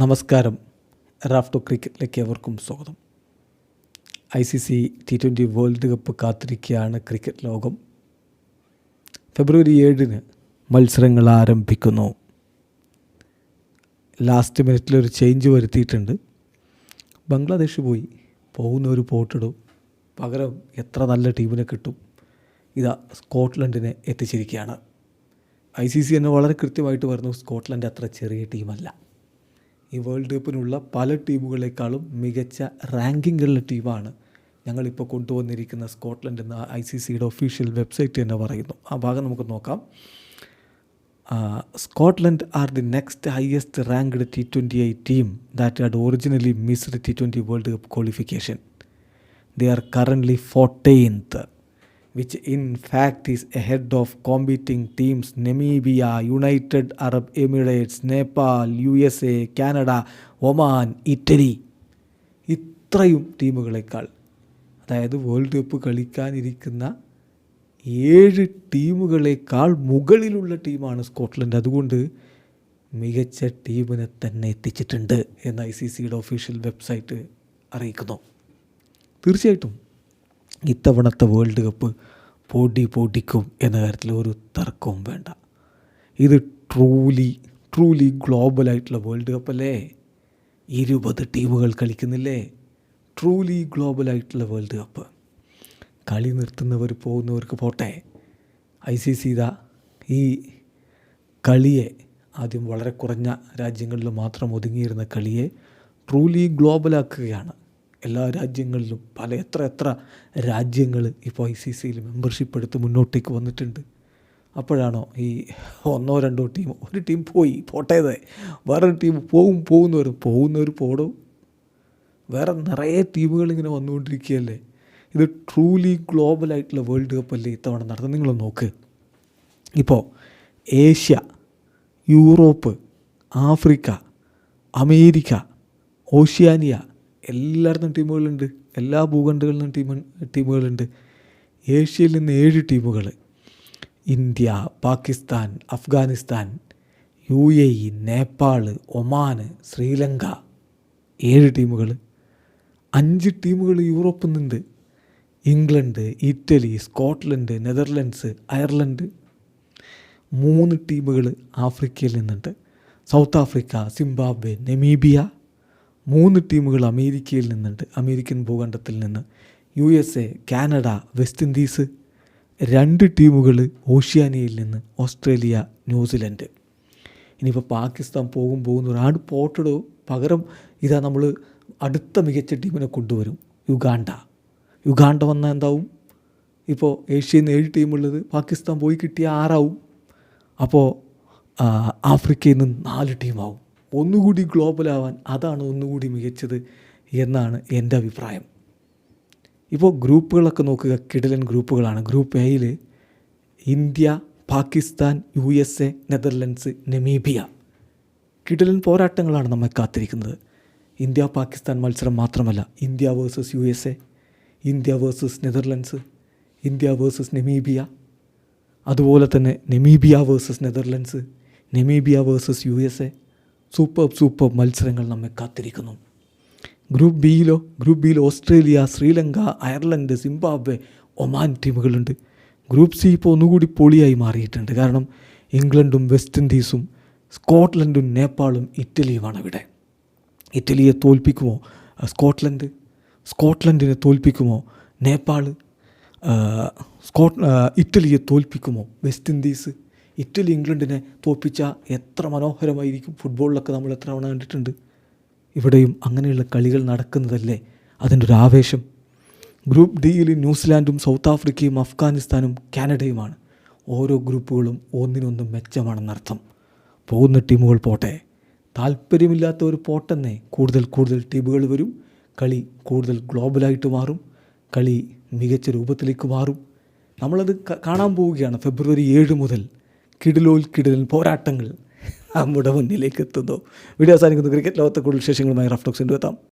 നമസ്കാരം. റാഫ്റ്റോ ക്രിക്കറ്റിലേക്ക് എവർക്കും സ്വാഗതം. I C C T twenty world cup കാത്തിരിക്കുകയാണ് ക്രിക്കറ്റ് ലോകം. ഫെബ്രുവരി ഏഴിന് മത്സരങ്ങൾ ആരംഭിക്കുന്നു. ലാസ്റ്റ് മിനിറ്റിലൊരു ചേഞ്ച് വരുത്തിയിട്ടുണ്ട്. ബംഗ്ലാദേശ് പോയി ഒരു പോട്ടിടും പകരം എത്ര നല്ല ടീമിനെ കിട്ടും. ഇതാ സ്കോട്ട്ലൻഡിനെ എത്തിച്ചിരിക്കുകയാണ്. ഐ സി സി തന്നെ വളരെ കൃത്യമായിട്ട് പറഞ്ഞു സ്കോട്ട്ലൻഡ് അത്ര ചെറിയ ടീമല്ല ഈ വേൾഡ് കപ്പിനുള്ള പല ടീമുകളെക്കാളും മികച്ച റാങ്കിങ്ങുള്ള ടീമാണ് ഞങ്ങളിപ്പോൾ കൊണ്ടുവന്നിരിക്കുന്ന സ്കോട്ട്ലൻഡ് എന്ന ഐ സി സിയുടെ ഒഫീഷ്യൽ വെബ്സൈറ്റ് തന്നെ പറയുന്നു. ആ ഭാഗം നമുക്ക് നോക്കാം. Scotland are the next highest ranked T twenty I team that had originally missed T twenty world cup qualification they are currently 14th, which in fact is ahead of competing teams Namibia, United Arab Emirates, Nepal, USA, Canada Oman Italy ഇത്രയും ടീമുകളെക്കാൾ അതായത് world cup കളിക്കാനിരിക്കുന്ന ഏഴ് ടീമുകളെക്കാൾ മുകളിലുള്ള ടീമാണ് Scotland. അതുകൊണ്ട് മികച്ച ടീമിനെ തന്നെ എത്തിച്ചിട്ടുണ്ട് എന്ന് ഐ സി സിയുടെ ഒഫീഷ്യൽ വെബ്സൈറ്റ് അറിയിക്കുന്നു. തീർച്ചയായിട്ടും. ഇത്തവണത്തെ വേൾഡ് കപ്പ് പൊടി പൊടിക്കും എന്ന കാര്യത്തിൽ ഒരു തർക്കവും വേണ്ട. ഇത് ട്രൂലി ട്രൂലി ഗ്ലോബലായിട്ടുള്ള വേൾഡ് കപ്പ് അല്ലേ? ഇരുപത് ടീമുകൾ കളിക്കുന്നില്ലേ? ട്രൂലി ഗ്ലോബലായിട്ടുള്ള വേൾഡ് കപ്പ്. കളി നിർത്തുന്നവർ പോകുന്നവർക്ക് പോട്ടെ. ഐ സി സി ഇതാ ഈ കളിയെ ആദ്യം വളരെ കുറഞ്ഞ രാജ്യങ്ങളിൽ മാത്രം ഒതുങ്ങിയിരുന്ന കളിയെ ട്രൂലി ഗ്ലോബലാക്കുകയാണ്. എല്ലാ രാജ്യങ്ങളിലും പല എത്ര എത്ര രാജ്യങ്ങൾ ഇപ്പോൾ ഐ സി സിയിൽ മെമ്പർഷിപ്പ് എടുത്ത് മുന്നോട്ടേക്ക് വന്നിട്ടുണ്ട്. അപ്പോഴാണോ ഈ ഒന്നോ രണ്ടോ ടീം ഒരു ടീം പോയി പോട്ടേതെ വേറൊരു ടീം പോവും പോകുന്നവർ പോകുന്നവർ പോടും. വേറെ നിറയെ ടീമുകൾ ഇങ്ങനെ വന്നുകൊണ്ടിരിക്കുകയല്ലേ? ഇത് ട്രൂലി ഗ്ലോബലായിട്ടുള്ള വേൾഡ് കപ്പ് അല്ലേ ഇത്തവണ നടത്തുന്നത് നിങ്ങൾ നോക്ക്. ഇപ്പോൾ Asia Europe Africa America Oceania എല്ലായിടത്തും ടീമുകളുണ്ട്. എല്ലാ ഭൂഖണ്ഡങ്ങളിൽ നിന്നും ടീം ടീമുകളുണ്ട്. ഏഷ്യയിൽ നിന്ന് ഏഴ് ടീമുകൾ India Pakistan Afghanistan U A E Nepal Oman Sri Lanka ഏഴ് ടീമുകൾ അഞ്ച് ടീമുകൾ യൂറോപ്പിൽ നിന്നുണ്ട്. England Italy Scotland Netherlands Ireland. മൂന്ന് ടീമുകൾ ആഫ്രിക്കയിൽ നിന്നുണ്ട്. സൗത്ത് ആഫ്രിക്ക സിംബാബ്വെ നെമീബിയ മൂന്ന് ടീമുകൾ അമേരിക്കയിൽ നിന്നുണ്ട്. അമേരിക്കൻ ഭൂഖണ്ഡത്തിൽ നിന്ന്. U S A Canada West Indies രണ്ട് ടീമുകൾ ഓഷ്യാനിയയിൽ നിന്ന്. Australia New Zealand. ഇനിയിപ്പോൾ പാകിസ്ഥാൻ പോകും പോകുന്ന ഒരാട് പോട്ടിടോ പകരം ഇതാ നമ്മൾ അടുത്ത മികച്ച ടീമിനെ കൊണ്ടുവരും. യുഗാണ്ട. യുഗാണ്ട വന്നാൽ എന്താവും? ഇപ്പോൾ ഏഷ്യയിൽ നിന്ന് ഏഴ് ടീമുള്ളത് പാകിസ്ഥാൻ പോയി കിട്ടിയ ആറാവും. അപ്പോൾ ആഫ്രിക്കയിൽ നിന്ന് നാല് ടീമാവും. ഒന്നുകൂടി ഗ്ലോബലാവാൻ അതാണ് ഒന്നുകൂടി മികച്ചത് എന്നാണ് എന്റെ അഭിപ്രായം. ഇപ്പോൾ ഗ്രൂപ്പുകളൊക്കെ നോക്കുക കിടലൻ ഗ്രൂപ്പുകളാണ്. ഗ്രൂപ്പ് എയിൽ India Pakistan U S A Netherlands Namibia. കിടലൻ പോരാട്ടങ്ങളാണ് നമ്മെ കാത്തിരിക്കുന്നത്. ഇന്ത്യ പാകിസ്ഥാൻ മത്സരം മാത്രമല്ല India versus U S A India versus Netherlands India versus Namibia. അതുപോലെ തന്നെ Namibia versus Netherlands Namibia versus U S A super super മത്സരങ്ങൾ നമ്മെ കാത്തിരിക്കുന്നു. ഗ്രൂപ്പ് ബിയിലോ ഗ്രൂപ്പ് ബിയിൽ Australia Sri Lanka Ireland Zimbabwe Oman ടീമുകളുണ്ട്. Group C ഇപ്പോൾ ഒന്നുകൂടി പൊളിയായി മാറിയിട്ടുണ്ട്. കാരണം ഇംഗ്ലണ്ടും വെസ്റ്റ് ഇൻഡീസും സ്കോട്ട്ലൻഡും നേപ്പാളും ഇറ്റലിയുമാണ് ഇവിടെ. ഇറ്റലിയെ തോൽപ്പിക്കുമോ? സ്കോട്ട്ലൻഡ്. സ്കോട്ട്ലൻഡിനെ തോൽപ്പിക്കുമോ? നേപ്പാൾ സ്കോട്ട് ഇറ്റലിയെ തോൽപ്പിക്കുമോ? West Indies. ഇറ്റലി ഇംഗ്ലണ്ടിനെ തോൽപ്പിച്ച എത്ര മനോഹരമായിരിക്കും ഫുട്ബോളിലൊക്കെ നമ്മൾ എത്ര തവണ കണ്ടിട്ടുണ്ട്. ഇവിടെയും അങ്ങനെയുള്ള കളികൾ നടക്കുന്നതല്ലേ അതിന്റെ ഒരു ആവേശം. ഗ്രൂപ്പ് ഡിയിൽ ന്യൂസിലാൻഡും സൗത്ത് ആഫ്രിക്കയും അഫ്ഗാനിസ്ഥാനും കാനഡയുമാണ്. ഓരോ ഗ്രൂപ്പുകളും ഒന്നിനൊന്നും മെച്ചമാണെന്നർത്ഥം പോകുന്ന ടീമുകൾ പോട്ടെ. താല്പര്യമില്ലാത്തവർ പോട്ടെന്നേ കൂടുതൽ കൂടുതൽ ടീമുകൾ വരും. കളി കൂടുതൽ ഗ്ലോബലായിട്ട് മാറും. കളി മികച്ച രൂപത്തിലേക്ക് മാറും. നമ്മളത് കാണാൻ പോവുകയാണ് ഫെബ്രുവരി ഏഴ് മുതൽ. കിടിലോൽ കിടിലൻ പോരാട്ടങ്ങൾ നമ്മുടെ മുന്നിലേക്ക് എത്തുന്നു. വീഡിയോ അവസാനിക്കുന്നു. ക്രിക്കറ്റ് ലോകത്തെ കൂടുതൽ വിശേഷങ്ങളുമായി റഫ്ടോക്സിന്റെ എത്താം.